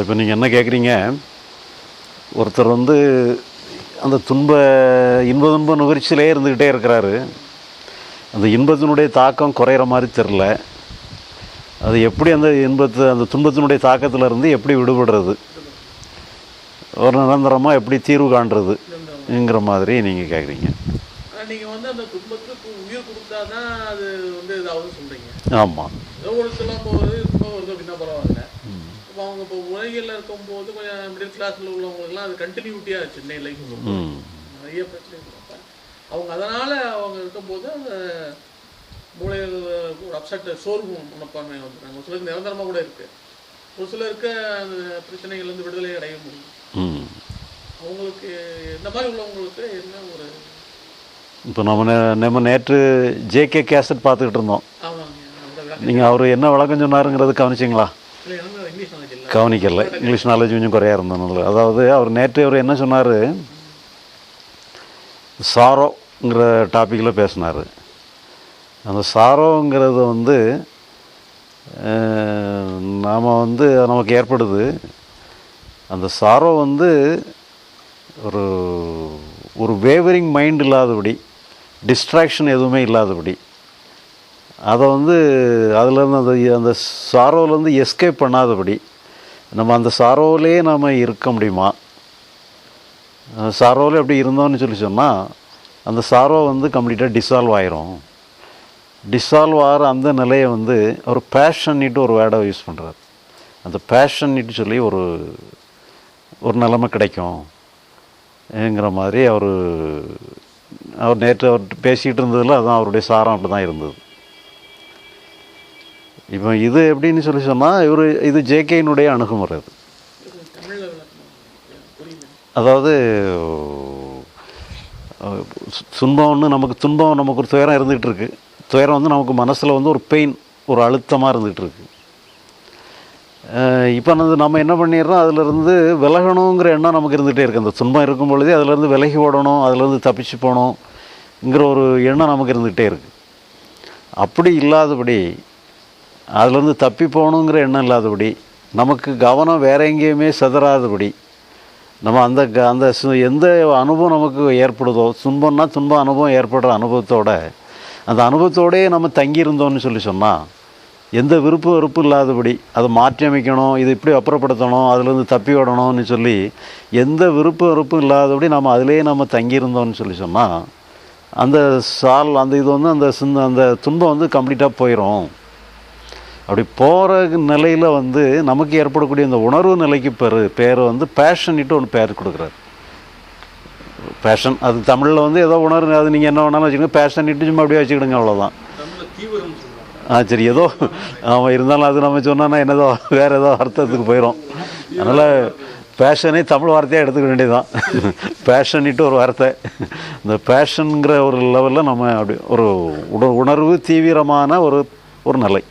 இப்போ நீங்கள் என்ன கேட்குறீங்க ஒருத்தர் வந்து அந்த துன்ப இன்ப துன்ப நுகர்ச்சியிலே இருந்துக்கிட்டே இருக்கிறாரு. அந்த இன்பத்தினுடைய தாக்கம் குறையிற மாதிரி தெரில அது எப்படி அந்த இன்பத்து அந்த துன்பத்தினுடைய தாக்கத்தில் இருந்து எப்படி விடுபடுறது? ஒரு நிரந்தரமாக எப்படி தீர்வு காண்றதுங்கிற மாதிரி நீங்கள் கேட்குறீங்க நீங்கள் வந்து அந்த துன்பத்துக்கு உயிர் கொடுத்தா தான் அது வந்து இதாகுதுன்னு சொல்கிறீங்க ஆமாம் ஒரு சில போகுது பரவாயில்ல. இப்போ அவங்க இப்போ உலகில் இருக்கும்போது கொஞ்சம் மிடில் கிளாஸில் உள்ளவங்களுக்குலாம் அது கண்டினியூட்டியாக சென்னை லைஃப் ம். நிறைய பிரச்சனை அவங்க அதனால் அவங்க இருக்கும்போது அந்த மூளையில் ஒரு அப்செட் சோர்வு மனப்பான்மை வந்துடுறாங்க ஒரு சிலருக்கு நிரந்தரமாக கூட இருக்குது ஒரு சிலருக்கு அந்த பிரச்சனைகள்லேருந்து விடுதலை அடைய முடியும். ம். அவங்களுக்கு இந்த மாதிரி உள்ளவங்களுக்கு என்ன ஒரு இப்போ நம்ம நே- நம்ம நேற்று ஜேகே கேசட் பார்த்துக்கிட்டு இருந்தோம். நீங்கள் அவர் என்ன விளக்கம் சொன்னாருங்கிறது கவனிச்சிங்களா? கவனிக்கல. இங்கிலீஷ் நாலேஜ் கொஞ்சம் குறையா இருந்தனால அதாவது அவர் நேற்று அவர் என்ன சொன்னார்? சாரோங்கிற டாப்பிக்கில் பேசினார். அந்த சாரோங்கிறது வந்து நாம் வந்து நமக்கு ஏற்படுது. அந்த சாரோ வந்து ஒரு ஒரு வேவரிங் மைண்ட் இல்லாதபடி டிஸ்ட்ராக்ஷன் எதுவுமே இல்லாதபடி அதை வந்து அதுலேருந்து அந்த அந்த சாரோவிலேருந்து எஸ்கேப் பண்ணாதபடி நம்ம அந்த சாரோவிலே நாம் இருக்க முடியுமா? சாரோவில் எப்படி இருந்தோம்னு சொல்லி சொன்னால் அந்த சாரோ வந்து கம்ப்ளீட்டாக டிசால்வ் ஆயிரும். டிசால்வ் ஆகிற அந்த நிலையை வந்து ஒரு பேஷன்னிட்டு ஒரு வேர்டை யூஸ் பண்ணுறாரு அந்த பேஷன்னிட்டு சொல்லி ஒரு ஒரு நிலமை கிடைக்கும். ங்கிற மாதிரி அவர் அவர் நேற்று அவர் பேசிகிட்டு இருந்ததில் அதுதான் அவருடைய சாரம் அப்படி தான் இருந்தது. இப்போ இது எப்படின்னு சொல்லி சொன்னால் இவர் இது ஜேகேனுடைய அணுகுமுறை அது. அதாவது துன்பம் ஒன்று நமக்கு துன்பம் நமக்கு ஒரு துயரம் இருந்துகிட்டு இருக்கு துயரம் வந்து நமக்கு மனசில் வந்து ஒரு பெயின் ஒரு அழுத்தமாக இருந்துகிட்டு இருக்கு இப்போ வந்து நம்ம என்ன பண்ணிடுறோம் அதிலிருந்து விலகணுங்கிற எண்ணம் நமக்கு இருந்துகிட்டே இருக்குது அந்த துன்பம் இருக்கும் பொழுதே அதிலேருந்து விலகி ஓடணும் அதிலேருந்து தப்பிச்சு போகணுங்கிற ஒரு எண்ணம் நமக்கு இருந்துகிட்டே இருக்குது அப்படி இல்லாதபடி அதுலேருந்து தப்பி போகணுங்கிற எண்ணம் இல்லாதபடி நமக்கு கவனம் வேற எங்கேயுமே சிதறாதபடி நம்ம அந்த க அந்த எந்த அனுபவம் நமக்கு ஏற்படுதோ துன்பம்னா துன்ப அனுபவம் ஏற்படுற அனுபவத்தோட அந்த அனுபவத்தோடயே நம்ம தங்கியிருந்தோம்னு சொல்லி சொன்னால் எந்த விருப்பு வெறுப்பு இல்லாதபடி அதை மாற்றி அமைக்கணும் இது இப்படி அப்புறப்படுத்தணும் அதுலேருந்து தப்பி விடணும்னு சொல்லி எந்த விருப்பு வெறுப்பும் இல்லாதபடி நம்ம அதிலேயே நம்ம தங்கியிருந்தோம்னு சொல்லி சொன்னால் அந்த சால் அந்த இது வந்து அந்த சிந்த அந்த துன்பம் வந்து கம்ப்ளீட்டாக போயிடும் அப்படி போகிற நிலையில் வந்து நமக்கு ஏற்படக்கூடிய இந்த உணர்வு நிலைக்கு பேர் பேர் வந்து பேஷன்ட்டு ஒன்று பேர் கொடுக்குறாரு. பேஷன் அது தமிழில் வந்து ஏதோ உணர்வு அது நீங்கள் என்ன வேணாலும் வச்சுக்கோங்க. பேஷன்ட்டு சும்மா அப்படியே வச்சுக்கிடுங்க அவ்வளோதான் ஆ சரி ஏதோ ஆமாம் இருந்தாலும் அது நம்ம சொன்னோன்னா என்னதோ வேறு ஏதோ அர்த்தத்துக்கு போயிடும் அதனால் பேஷனே தமிழ் வார்த்தையாக எடுத்துக்க வேண்டியதுதான். பேஷன்ட்டு ஒரு வார்த்தை. இந்த பேஷனுங்கிற ஒரு லெவலில் நம்ம அப்படி ஒரு உணர்வு தீவிரமான ஒரு ஒரு நிலை.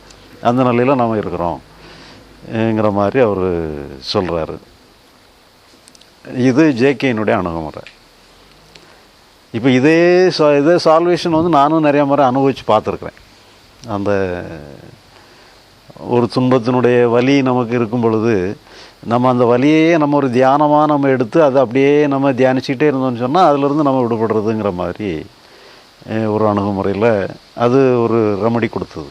அந்த நிலையில் நம்ம இருக்கிறோம்ங்கிற மாதிரி அவர் சொல்கிறாரு இது ஜேகேனுடைய அணுகுமுறை. இப்போ இதே சா- இதே சால்வேஷன் வந்து நானும் நிறைய முறை அனுபவித்து பார்த்துருக்குறேன். அந்த ஒரு துன்பத்தினுடைய வலி நமக்கு இருக்கும் பொழுது நம்ம அந்த வலியையே நம்ம ஒரு தியானமாக நம்ம எடுத்து அதை அப்படியே நம்ம தியானிச்சுக்கிட்டே இருந்தோம்னு சொன்னால் அதிலிருந்து நம்ம விடுபடுறதுங்கிற மாதிரி ஒரு அணுகுமுறையில் அது ஒரு ரெமடி கொடுத்தது.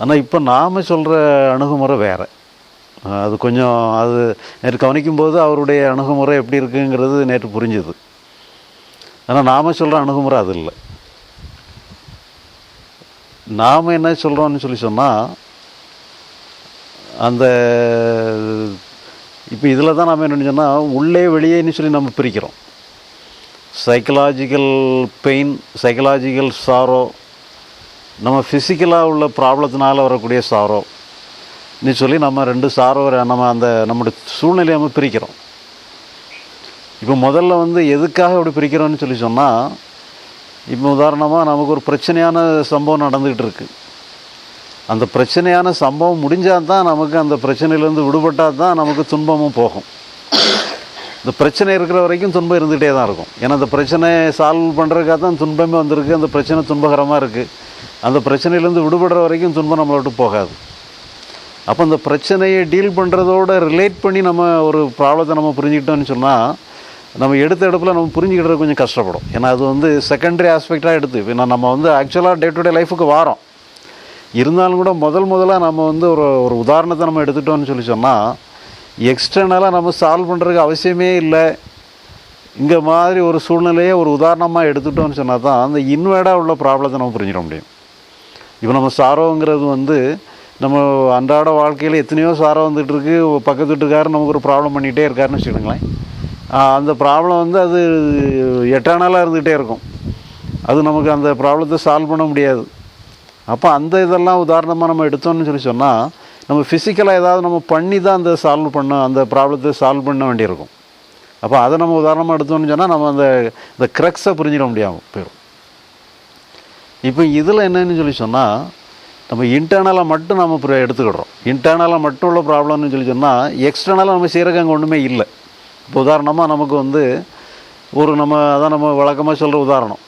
ஆனால் இப்போ நாம் சொல்கிற அணுகுமுறை வேறு. அது கொஞ்சம் அது நேற்று கவனிக்கும்போது அவருடைய அணுகுமுறை எப்படி இருக்குங்கிறது நேற்று புரிஞ்சுது. ஆனால் நாம் சொல்கிற அணுகுமுறை அது இல்லை. நாம் என்ன சொல்கிறோம்னு சொல்லி சொன்னால் அந்த இப்போ இதில் தான் நாம் என்ன சொன்னால் உள்ளே வெளியேன்னு சொல்லி நம்ம பிரிக்கிறோம். சைக்கலாஜிக்கல் பெயின் சைக்கலாஜிக்கல் சாரோ நம்ம ஃபிசிக்கலாக உள்ள ப்ராப்ளத்தினால வரக்கூடிய சாரோ. நீ சொல்லி நம்ம ரெண்டு சாரோ நம்ம அந்த நம்முடைய சூழ்நிலையை நம்ம பிரிக்கிறோம். இப்போ முதல்ல வந்து எதுக்காக இப்படி பிரிக்கிறோம்னு சொல்லி சொன்னால் இப்போ உதாரணமாக நமக்கு ஒரு பிரச்சனையான சம்பவம் நடந்துக்கிட்டு இருக்கு. அந்த பிரச்சனையான சம்பவம் முடிஞ்சால் தான் நமக்கு அந்த பிரச்சனையிலேருந்து விடுபட்டால் தான் நமக்கு துன்பமும் போகும். இந்த பிரச்சனை இருக்கிற வரைக்கும் துன்பம் இருந்துகிட்டே தான் இருக்கும். ஏன்னா அந்த பிரச்சனையை சால்வ் பண்ணுறதுக்காக தான் துன்பமே வந்திருக்கு. அந்த பிரச்சனை துன்பகரமாக இருக்குது அந்த பிரச்சனையிலேருந்து விடுபடுற வரைக்கும் துன்பம் நம்மளை விட்டு போகாது. அப்போ அந்த பிரச்சனையை டீல் பண்ணுறதோட ரிலேட் பண்ணி நம்ம ஒரு ப்ராப்ளத்தை நம்ம புரிஞ்சுக்கிட்டோம்னு சொன்னால் நம்ம எடுத்த இடத்துல நம்ம புரிஞ்சுக்கிட்டது கொஞ்சம் கஷ்டப்படும். ஏன்னா அது வந்து செகண்டரி ஆஸ்பெக்டாக எடுத்து இப்போ நம்ம வந்து ஆக்சுவலாக டே டு டே லைஃபுக்கு வாரோம். இருந்தாலும் கூட முதல் முதலாக நம்ம வந்து ஒரு ஒரு உதாரணத்தை நம்ம எடுத்துட்டோம்னு சொல்லி சொன்னால் எக்ஸ்டர்னலாக நம்ம சால்வ் பண்ணுறதுக்கு அவசியமே இல்லை. இங்கே மாதிரி ஒரு சூழ்நிலையை ஒரு உதாரணமாக எடுத்துட்டோம்னு சொன்னால் தான் அந்த இன்வேர்டாக உள்ள ப்ராப்ளத்தை நம்ம புரிஞ்சிட முடியும். இப்போ நம்ம சாரோங்கிறது வந்து நம்ம அன்றாட வாழ்க்கையில் எத்தனையோ சாரோ வந்துட்டு இருக்கு பக்கத்து வீட்டுக்காரர் நமக்கு ஒரு ப்ராப்ளம் பண்ணிகிட்டே இருக்காருன்னு வச்சுக்கோங்களேன். அந்த ப்ராப்ளம் வந்து அது எட்டானாலாக இருந்துகிட்டே இருக்கும். அது நமக்கு அந்த ப்ராப்ளத்தை சால்வ் பண்ண முடியாது. அப்போ அந்த இதெல்லாம் உதாரணமாக நம்ம எடுத்தோம்னு சொல்லி சொன்னால் நம்ம ஃபிசிக்கலாக ஏதாவது நம்ம பண்ணி தான் அந்த சால்வ் பண்ண அந்த ப்ராப்ளத்தை சால்வ் பண்ண வேண்டியிருக்கும். அப்போ அதை நம்ம உதாரணமாக எடுத்தோம்னு சொன்னால் நம்ம அந்த இந்த க்ரக்ஸை புரிஞ்சிட முடியாமல் போயிடும். இப்போ இதில் என்னன்னு சொல்லி சொன்னால் நம்ம இன்டர்னலாக மட்டும் நம்ம எடுத்துக்கிடுறோம். இன்டர்னலாக மட்டும் உள்ள ப்ராப்ளம்னு சொல்லி சொன்னால் எக்ஸ்டர்னலாக நம்ம செய்கிறக்கு அங்கே ஒன்றுமே இல்லை. இப்போ உதாரணமாக நமக்கு வந்து ஒரு நம்ம அதான் நம்ம வழக்கமாக சொல்கிற உதாரணம்.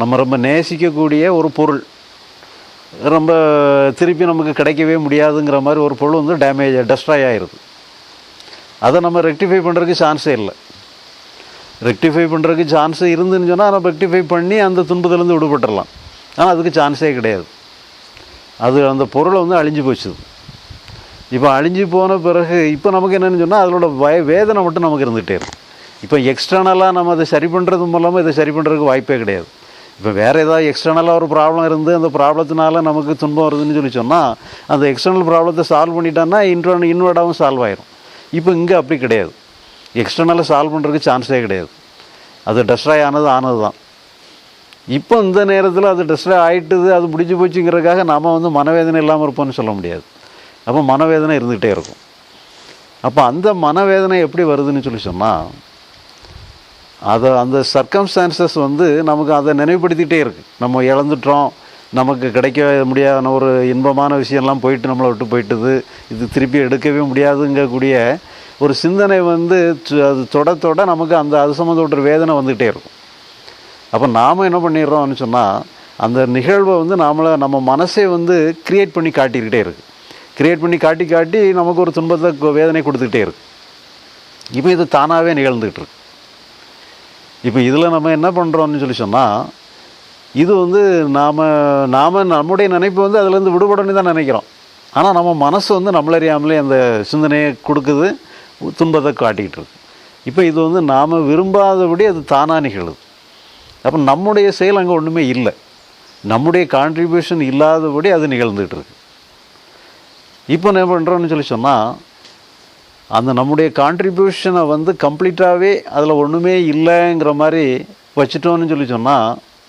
நம்ம ரொம்ப நேசிக்கக்கூடிய ஒரு பொருள். ரொம்ப திருப்பி நமக்கு கிடைக்கவே முடியாதுங்கிற மாதிரி ஒரு பொருள் வந்து டேமேஜ் டெஸ்ட்ராய் ஆயிடுது அதை நம்ம ரெக்டிஃபை பண்ணுறதுக்கு சான்ஸே இல்லை. ரெக்டிஃபை பண்ணுறதுக்கு சான்ஸ் இருந்துன்னு சொன்னால் நம்ம ரெக்டிஃபை பண்ணி அந்த துன்பத்துலேருந்து விடுபட்டுடலாம் ஆனால் அதுக்கு சான்ஸே கிடையாது. அது அந்த பொருளை வந்து அழிஞ்சு போச்சுது. இப்போ அழிஞ்சு போன பிறகு இப்போ நமக்கு என்னென்னு சொன்னால் அதோட வய வேதனை மட்டும் நமக்கு இருந்துகிட்டே இருக்கும். இப்போ எக்ஸ்டர்னலாக நம்ம அதை சரி பண்ணுறது மூலமாக இதை சரி பண்ணுறதுக்கு வாய்ப்பே கிடையாது. இப்போ வேறு ஏதாவது எக்ஸ்டர்னலாக ஒரு ப்ராப்ளம் இருந்து அந்த ப்ராப்ளத்தினால நமக்கு துன்பம் வருதுன்னு சொல்லி சொன்னால் அந்த எக்ஸ்டர்னல் ப்ராப்ளத்தை சால்வ் பண்ணிட்டான்னா இன்ட்ரோன் இன்வெர்டாகவும் சால்வ் ஆயிரும். இப்போ இங்கே அப்படி கிடையாது. எக்ஸ்டர்னலாக சால்வ் பண்ணுறதுக்கு சான்ஸே கிடையாது. அது டெஸ்ட்ராய் ஆனது ஆனது தான். இப்போ இந்த நேரத்தில் அது டெஸ்ட்ராய் ஆகிட்டுது அது முடிஞ்சு போச்சுங்கிறதுக்காக நாம் வந்து மனவேதனை இல்லாமல் இருப்போம்னு சொல்ல முடியாது. அப்போ மனவேதனை இருந்துகிட்டே இருக்கும். அப்போ அந்த மனவேதனை எப்படி வருதுன்னு சொல்லி சொன்னால் அதை அந்த சர்க்கம்ஸ்டான்சஸ் வந்து நமக்கு அதை நினைவுபடுத்திகிட்டே இருக்குது நம்ம இழந்துட்டோம் நமக்கு கிடைக்க முடியாத ஒரு இன்பமான விஷயம்லாம் போயிட்டு நம்மளை விட்டு போயிட்டுது. இது திருப்பி எடுக்கவே முடியாதுங்கக்கூடிய ஒரு சிந்தனை வந்து அது தொட தொட நமக்கு அந்த அது சம்மந்தப்பட்ட ஒரு வேதனை வந்துக்கிட்டே இருக்கும். அப்போ நாம் என்ன பண்ணிடுறோம்னு சொன்னால் அந்த நிகழ்வை வந்து நாமளை நம்ம மனசே வந்து க்ரியேட் பண்ணி காட்டிக்கிட்டே இருக்குது க்ரியேட் பண்ணி காட்டி காட்டி நமக்கு ஒரு துன்பத்தை வேதனை கொடுத்துக்கிட்டே இருக்குது இப்போ இது தானாகவே நிகழ்ந்துக்கிட்டு இருக்கு. இப்போ இதில் நம்ம என்ன பண்ணுறோம்னு சொல்லி சொன்னால் இது வந்து நாம் நாம் நம்முடைய நினைப்பு வந்து அதுலேருந்து விடுபடணும்னு தான் நினைக்கிறோம். ஆனால் நம்ம மனசு வந்து நம்மளறியாமலே அந்த சிந்தனையை கொடுக்குது துன்பத்தை காட்டிக்கிட்டு இருக்கு. இப்போ இது வந்து நாம் விரும்பாதபடி அது தானாக நிகழுது. அப்போ நம்முடைய செயல் அங்கே ஒன்றுமே இல்லை. நம்முடைய கான்ட்ரிபியூஷன் இல்லாதபடி அது நிகழ்ந்துகிட்டு இருக்கு. இப்போ என்ன பண்ணுறோம்னு சொல்லி சொன்னால் அந்த நம்முடைய கான்ட்ரிபியூஷனை வந்து கம்ப்ளீட்டாகவே அதில் ஒன்றுமே இல்லைங்கிற மாதிரி வச்சுட்டோன்னு சொல்லி சொன்னால்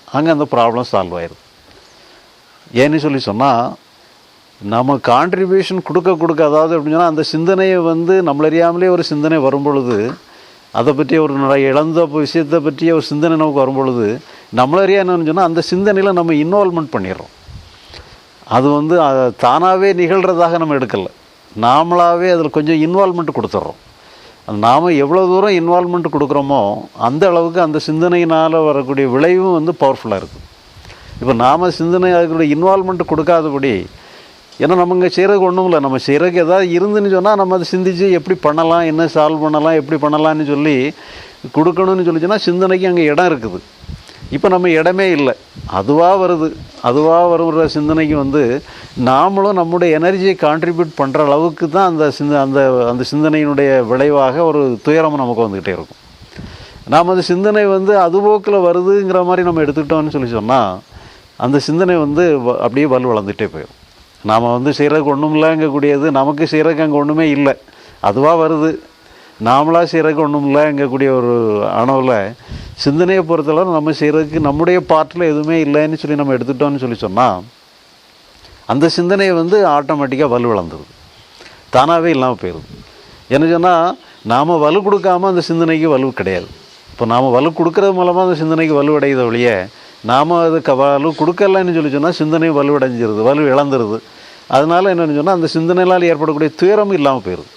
அங்கே அந்த ப்ராப்ளம் சால்வ் ஆயிடுது ஏன்னு சொல்லி சொன்னால் நம்ம கான்ட்ரிபியூஷன் கொடுக்க கொடுக்க அதாவது அப்படின்னு சொன்னால் அந்த சிந்தனையை வந்து நம்மளறியாமலே ஒரு சிந்தனை வரும் பொழுது அதை பற்றி ஒரு நிறைய இழந்த விஷயத்தை பற்றிய ஒரு சிந்தனை நமக்கு வரும் பொழுது நம்மளறியா என்னன்னு சொன்னால் அந்த சிந்தனையில் நம்ம இன்வால்மெண்ட் பண்ணிடுறோம். அது வந்து தானாகவே நிகழ்கிறதாக நம்ம எடுக்கலை. நாமளாகவே அதில் கொஞ்சம் இன்வால்மெண்ட் கொடுத்துட்றோம் நாம் எவ்வளோ தூரம் இன்வால்மெண்ட் கொடுக்குறோமோ அந்த அளவுக்கு அந்த சிந்தனையினால் வரக்கூடிய விளைவும் வந்து பவர்ஃபுல்லாக இருக்குது இப்போ நாம் சிந்தனை அதுக்குடைய இன்வால்மெண்ட் கொடுக்காதபடி ஏன்னா நம்ம இங்கே செய்கிறதுக்கு ஒன்றும் இல்லை. நம்ம செய்கிறதுக்கு ஏதாவது இருந்துன்னு சொன்னால் நம்ம அதை சிந்திச்சு எப்படி பண்ணலாம் என்ன சால்வ் பண்ணலாம் எப்படி பண்ணலான்னு சொல்லி கொடுக்கணும்னு சொல்லிச்சுன்னா சிந்தனைக்கு அங்கே இடம் இருக்குது. இப்போ நம்ம இடமே இல்லை. அதுவாக வருது. அதுவாக வருகிற சிந்தனைக்கு வந்து நாமளும் நம்முடைய எனர்ஜியை கான்ட்ரிபியூட் பண்ணுற அளவுக்கு தான் அந்த சிந்த அந்த அந்த சிந்தனையினுடைய விளைவாக ஒரு துயரம் நமக்கு வந்துக்கிட்டே இருக்கும். நாம் அந்த சிந்தனை வந்து அதுபோக்கில் வருதுங்கிற மாதிரி நம்ம எடுத்துக்கிட்டோம்னு சொல்லி சொன்னால் அந்த சிந்தனை வந்து வ- அப்படியே வலு வளர்ந்துகிட்டே போயிடும் நாம் வந்து செய்கிறதுக்கு ஒன்றும் இல்லைங்கக்கூடியது நமக்கு செய்கிறதுக்கு அங்கே ஒன்றுமே இல்லை. அதுவாக வருது. நாமளாக செய்கிறதுக்கு ஒன்றும் இல்லைங்கக்கூடிய ஒரு அணவில் சிந்தனையை பொறுத்தளவு நம்ம செய்கிறதுக்கு நம்முடைய பார்ட்டில் எதுவுமே இல்லைன்னு சொல்லி நம்ம எடுத்துட்டோம்னு சொல்லி சொன்னால் அந்த சிந்தனை வந்து ஆட்டோமேட்டிக்காக வலு வளர்ந்துருது. தானாகவே இல்லாமல் போயிடுது என்ன சொன்னால் நாம் வலு கொடுக்காம அந்த சிந்தனைக்கு வலு கிடையாது. இப்போ நாம் வலு கொடுக்கறது மூலமாக அந்த சிந்தனைக்கு வலுவடையுத ஒழிய நாம் அது வலு கொடுக்கலன்னு சொல்லி சொன்னால் சிந்தனை வலுவடைஞ்சிருது வலு இழந்துருது. அதனால் என்னென்னு சொன்னால் அந்த சிந்தனைகளால் ஏற்படக்கூடிய துயரமும் இல்லாமல் போயிடுது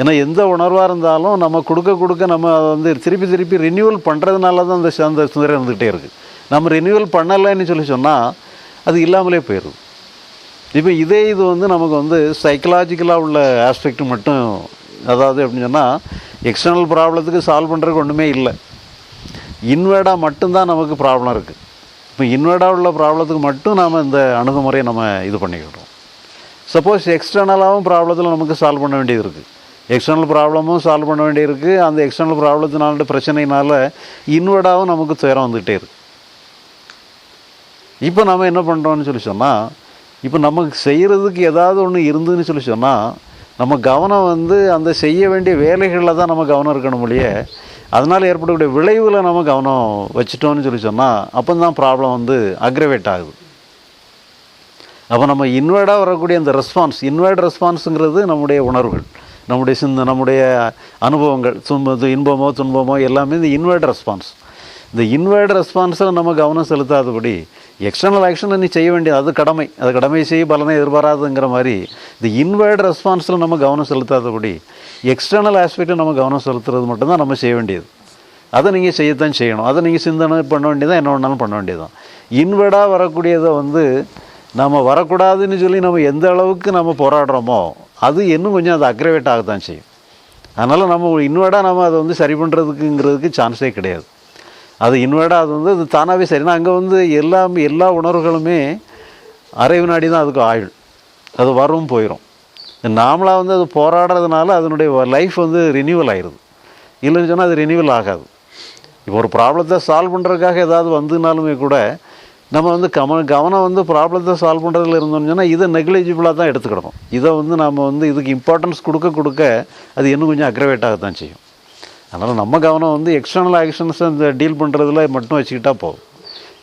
ஏன்னா எந்த உணர்வாக இருந்தாலும் நம்ம கொடுக்க கொடுக்க நம்ம அதை வந்து திருப்பி திருப்பி ரினியூவல் பண்ணுறதுனால தான் அந்த அந்த சுந்தரம் இருந்துகிட்டே இருக்குது நம்ம ரினியூவல் பண்ணலைன்னு சொல்லி சொன்னால் அது இல்லாமலே போயிடுது. இப்போ இதே இது வந்து நமக்கு வந்து சைக்கலாஜிக்கலாக உள்ள ஆஸ்பெக்ட் மட்டும் அதாவது எப்படின்னு சொன்னால் எக்ஸ்டர்னல் ப்ராப்ளத்துக்கு சால்வ் பண்ணுறதுக்கு ஒன்றுமே இல்லை. இன்வேர்டாக மட்டும்தான் நமக்கு ப்ராப்ளம் இருக்குது இப்போ இன்வேர்டாக உள்ள ப்ராப்ளத்துக்கு மட்டும் நாம் இந்த அணுகுமுறையை நம்ம இது பண்ணிக்கிட்டோம். சப்போஸ் எக்ஸ்டர்னலாகவும் ப்ராப்ளத்தில் நமக்கு சால்வ் பண்ண வேண்டியது இருக்குது எக்ஸ்டர்னல் ப்ராப்ளமும் சால்வ் பண்ண வேண்டியிருக்கு. அந்த எக்ஸ்டர்னல் ப்ராப்ளத்தினால பிரச்சனைனால இன்வெர்டாகவும் நமக்கு துயரம் வந்துக்கிட்டே இருக்குது இப்போ நம்ம என்ன பண்ணுறோம்னு சொல்லி சொன்னால் இப்போ நமக்கு செய்கிறதுக்கு ஏதாவது ஒன்று இருந்துன்னு சொல்லி சொன்னால் நம்ம கவனம் வந்து அந்த செய்ய வேண்டிய வேலைகளில் தான் நம்ம கவனம் இருக்கணும் இல்லையே அதனால் ஏற்படக்கூடிய விளைவில் நம்ம கவனம் வச்சுட்டோம்னு சொல்லி சொன்னால் அப்போ தான் ப்ராப்ளம் வந்து அக்ரவேட் ஆகுது. அப்போ நம்ம இன்வெர்டாக வரக்கூடிய அந்த ரெஸ்பான்ஸ் இன்வெர்ட் ரெஸ்பான்ஸுங்கிறது நம்முடைய உணர்வுகள். நம்முடைய சிந்த நம்முடைய அனுபவங்கள் துன்ப இன்பமோ துன்பமோ எல்லாமே இந்த இன்வெர்ட் ரெஸ்பான்ஸ் இந்த இன்வெர்ட் ரெஸ்பான்ஸில் நம்ம கவனம் செலுத்தாதபடி எக்ஸ்டர்னல் ஆக்ஷனை நீ செய்ய வேண்டியது அது கடமை. அது கடமை செய்ய பலனை எதிர்பாராதுங்கிற மாதிரி இந்த இன்வெர்ட் ரெஸ்பான்ஸில் நம்ம கவனம் செலுத்தாதபடி எக்ஸ்டர்னல் ஆஸ்பெக்டை நம்ம கவனம் செலுத்துறது மட்டும்தான் நம்ம செய்ய வேண்டியது. அதை நீங்கள் செய்யத்தான் செய்யணும். அதை நீங்கள் சிந்தனை பண்ண வேண்டியதான் என்ன வேணாலும் பண்ண வேண்டியதான் இன்வெர்டாக வரக்கூடியதை வந்து நம்ம வரக்கூடாதுன்னு சொல்லி நம்ம எந்த அளவுக்கு நம்ம போராடுறோமோ அது இன்னும் கொஞ்சம் அது அக்ரவேட் ஆகத்தான் செய்யும். அதனால் நம்ம இன்வேர்டாக நம்ம அதை வந்து சரி பண்ணுறதுக்குங்கிறதுக்கு சான்ஸே கிடையாது. அது இன்வேர்டாக அது வந்து அது தானாகவே சரினா அங்கே வந்து எல்லாம் எல்லா உணர்வுகளுமே அரை வினாடி தான் அதுக்கு ஆயுள். அது வரும் போயிடும் நாமளாக வந்து அது போராடுறதுனால அதனுடைய லைஃப் வந்து ரினியூவல் ஆயிடுது இல்லைன்னு சொன்னால் அது ரினியூவல் ஆகாது. இப்போ ஒரு ப்ராப்ளத்தை சால்வ் பண்ணுறதுக்காக ஏதாவது வந்துனாலுமே கூட நம்ம வந்து கவன கவனம் வந்து ப்ராப்ளத்தை சால்வ் பண்ணுறதுல இருந்தோம்னு சொன்னால் இதை நெக்லிஜிபிளாக தான் எடுத்துக்கிடணும். இதை வந்து நம்ம வந்து இதுக்கு இம்பார்ட்டன்ஸ் கொடுக்க கொடுக்க அது இன்னும் கொஞ்சம் அக்ரவேட் ஆகத்தான் செய்யும். அதனால் நம்ம கவனம் வந்து எக்ஸ்டர்னல் ஆக்ஷன்ஸ் இந்த டீல் பண்ணுறதுல மட்டும் வச்சுக்கிட்டா போதும்.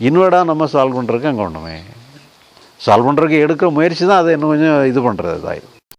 இன்வெர்டாக நம்ம சால்வ் பண்ணுறதுக்கு அங்கே ஒன்றுமே சால்வ் பண்ணுறதுக்கு எடுக்கிற முயற்சி தான் அதை இன்னும் கொஞ்சம் இது பண்ணுறது இதாகும்